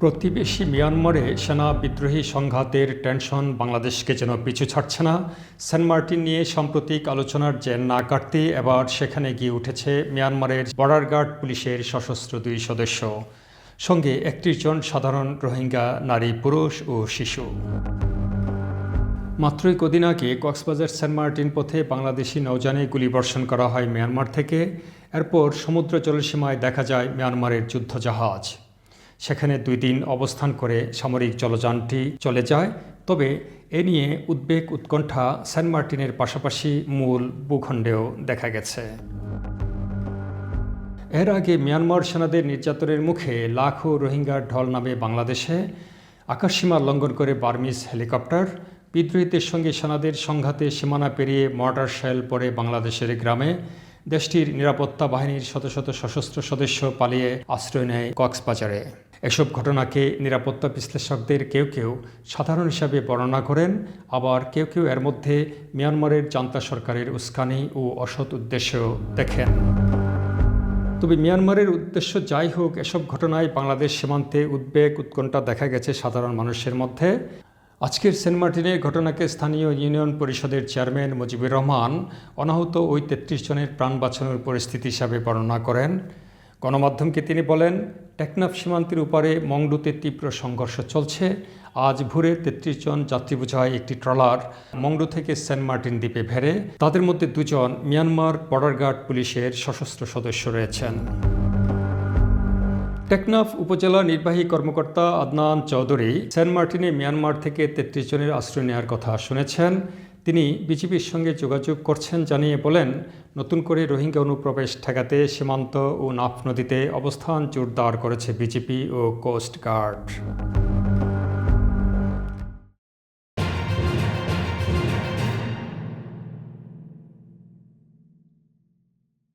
প্রতিবেশী মিয়ানমারে সেনা বিদ্রোহী সংঘাতের টেনশন বাংলাদেশকে যেন পিছু ছাড়ছে না। সেন্ট মার্টিন নিয়ে সাম্প্রতিক আলোচনার জেন না কাটতে এবার সেখানে গিয়ে উঠেছে মিয়ানমারের বর্ডার গার্ড পুলিশের সশস্ত্র দুই সদস্য। সঙ্গে একত্রিশ জন সাধারণ রোহিঙ্গা, নারী, পুরুষ ও শিশু। মাত্রই কদিন আগে কক্সবাজার সেন্ট মার্টিন পথে বাংলাদেশি নৌযানে গুলিবর্ষণ করা হয় মিয়ানমার থেকে। এরপর সমুদ্র জলসীমায় দেখা যায় মিয়ানমারের যুদ্ধজাহাজ। সেখানে দুই দিন অবস্থান করে সামরিক জলযানটি চলে যায়। তবে এ নিয়ে উদ্বেগ উৎকণ্ঠা সেন্ট মার্টিনের পাশাপাশি মূল ভূখণ্ডেও দেখা গেছে। এর আগে মিয়ানমার সেনাদের নির্যাতনের মুখে লাখো রোহিঙ্গার ঢল নামে বাংলাদেশে আকাশসীমা লঙ্ঘন করে বার্মিস হেলিকপ্টার। বিদ্রোহীদের সঙ্গে সেনাদের সংঘাতে সীমানা পেরিয়ে মর্টার শেল পড়ে বাংলাদেশের গ্রামে। দেশটির নিরাপত্তা বাহিনীর শত শত সশস্ত্র সদস্য পালিয়ে আশ্রয় নেয় কক্সবাজারে। এসব ঘটনাকে নিরাপত্তা বিশ্লেষকদের কেউ কেউ সাধারণ হিসাবে বর্ণনা করেন, আবার কেউ কেউ এর মধ্যে মিয়ানমারের জান্তা সরকারের উস্কানি ও অসৎ উদ্দেশ্য দেখেন। তবে মিয়ানমারের উদ্দেশ্য যাই হোক, এসব ঘটনায় বাংলাদেশ সীমান্তে উদ্বেগ, উৎকণ্ঠা দেখা গেছে সাধারণ মানুষের মধ্যে। আজকের সেন্ট মার্টিনের ঘটনাকে স্থানীয় ইউনিয়ন পরিষদের চেয়ারম্যান মুজিবুর রহমান অনাহত ওই তেত্রিশ জনের প্রাণ বাঁচানোর পরিস্থিতি হিসাবে বর্ণনা করেন। গণমাধ্যমকে তিনি বলেন টেকনাফ সীমান্তের উপরে মংডুতে তীব্র সংঘর্ষ চলছে। আজ ভোরে তেত্রিশ জন যাত্রী বোঝায় একটি ট্রলার মংডু থেকে সেন্ট মার্টিন দ্বীপে ভেড়ে তাদের মধ্যে দুজন মিয়ানমার বর্ডার গার্ড পুলিশের সশস্ত্র সদস্য রয়েছেন। টেকনাফ উপজেলা নির্বাহী কর্মকর্তা আদনান চৌধুরী সেন্ট মার্টিনে মিয়ানমার থেকে তেত্রিশ জনের আশ্রয় নেওয়ার কথা শুনেছেন। তিনি বিজেপির সঙ্গে যোগাযোগ করছেন জানিয়ে বলেন, নতুন করে রোহিঙ্গা অনুপ্রবেশ ঠেকাতে সীমান্ত ও নাফ নদীতে অবস্থান জোরদার করেছে বিজেপি ও কোস্ট গার্ড।